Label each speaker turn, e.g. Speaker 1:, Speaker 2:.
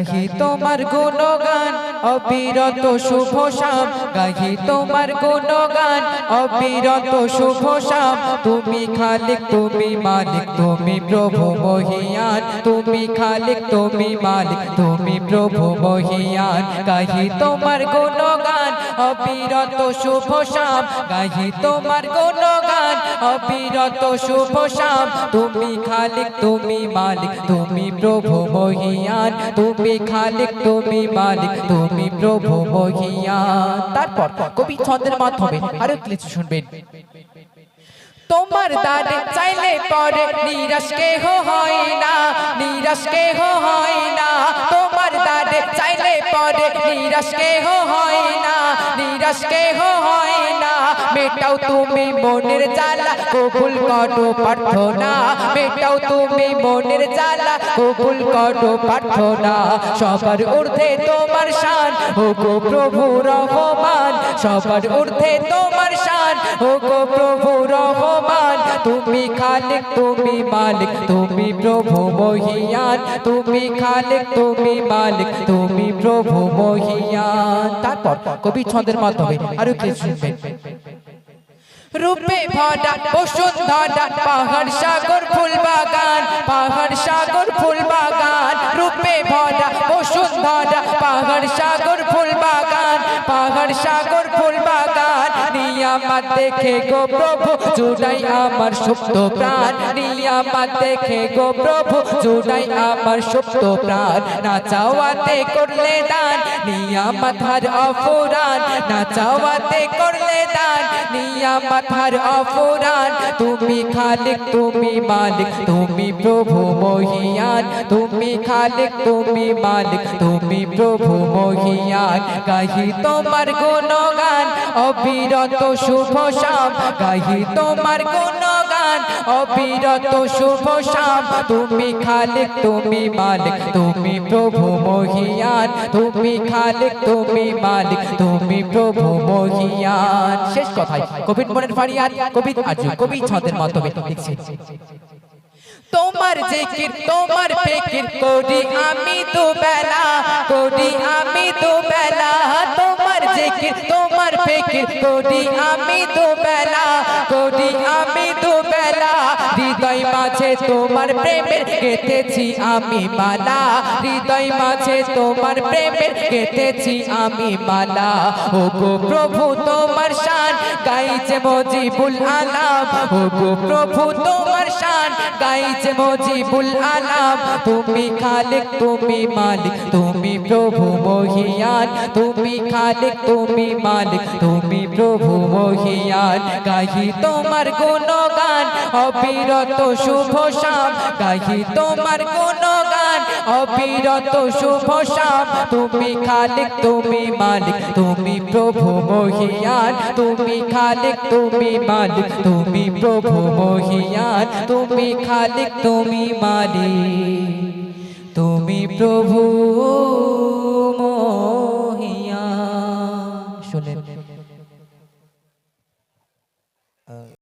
Speaker 1: গাহি তোমার গুণগান, অবিরত শুভ শাম। গাহি তোমার গুণগান, অবিরত শুভ শাম। তুমি খালিক, তুমি মালিক, তুমি প্রভু মহিয়ান। তুমি খালিক, তুমি মালিক, তুমি প্রভু মহিয়ান। গাহি তোমার গুণগান অবিরত শুভ শাম, গাহি তোমার গুণগান। অবিরত শুভ শাম, তুমি খালিক, তুমি মালিক, তুমি প্রভু মহিয়ান। তুমি খালিক, তুমি মালিক, তুমি প্রভু মহিয়ান। তারপর কবি ছন্দের মাধ্যমে আরও কিছু শুনবেন। তোমার দাদে চাইলে পরে নিরাশ কেহ হয় না, নিরাশ কেহ হয় না। নিরাশ কেহ হয় না, নিরাশ কেহ হয় না। মেটাও তুমি মনের জ্বালা, কবুল করো প্রার্থনা। মেটাও তুমি মনের জ্বালা, কবুল করো প্রার্থনা। সবার ঊর্ধ্বে তোমার শান ও গো প্রভু রহমান। সবার ঊর্ধ্বে তোমার শান ও গো প্রভু রহমান। তুমি খালিক, তুমি মালিক, তুমি প্রভু মহিয়ান। তুমি খালিক, তুমি মালিক, তুমি প্রভু মহিয়ান। তারপর কবি ছন্দের মাধ্যমে আরও কিছু শুনবেন। রূপে ভরা বসুন্ধরা পাহাড়, সাগর, ফুল বাগান, পাহাড়, সাগর, ফুল বাগান। রূপে ভরা বসুন্ধরা পাহাড়, সাগর, ফুল বাগান, পাহাড়, সাগর, ফুল বাগান। নিয়ামত দেখে গো প্রভু জুড়াই আমার সুপ্ত প্রাণ নিয়ামত দেখে গো প্রভু, জুড়াই আমার সুপ্ত প্রাণ। না চাওয়াতে করলে দান, নিয়ামত হার অফুরান। না চাওয়াতে করলে দান, নিয়ামত হার অফুরান। তুমি খালিক, তুমি মালিক, তুমি প্রভু মহিয়ান। তুমি খালিক, তুমি মালিক, তুমি প্রভু মহিয়ান। গাহি তোমার গুণগান, অবিরত শুভ শাম। গাহি তোমার গুণগান অবিরত শুভ শাম তুমি খালিক, তুমি মালিক, তুমি প্রভু মহিয়ান। তুমি খালিক, তুমি মালিক, তুমি প্রভু মহিয়ান। শেষ কথায়, কবির মনের ফারিয়াদ কবি আজ কবি ছন্দের মাধ্যমে লিখছে। তোমার জিকির, তোমার ফিকির করি আমি তো বেলা করি আমি তো বেলা তোমার জিকির, তোমার ফিকির করি আমি তো বেলা করি আমি তো হৃদয় মাঝে তোমার প্রেমের গেতেছি আমি মালা। হৃদয় মাঝে তোমার প্রেমের গেতেছি আমি মালা। ও গো প্রভু, তোমার গাইছে মজিবুল আলাম। গো প্রভু, তোমার শান। গাইছে মজিবুল আলাম। তুমি খালিক, তুমি মালিক। তুমি প্রভু মহিয়ান। তুমি খালিক, তুমি মালিক। তুমি প্রভু মহিয়ান। গাহি তোমার গুণগান। অবিরত শুভ শাম। গাহি তোমার গুণগান। অবিরত শুভ শাম তুমি খালিক, তুমি মালিক, তুমি প্রভু মহিয়ান তুমি খালিক, তুমি মালিক, তুমি প্রভু মহিয়ান তুমি খালিক, তুমি মালিক, তুমি প্রভু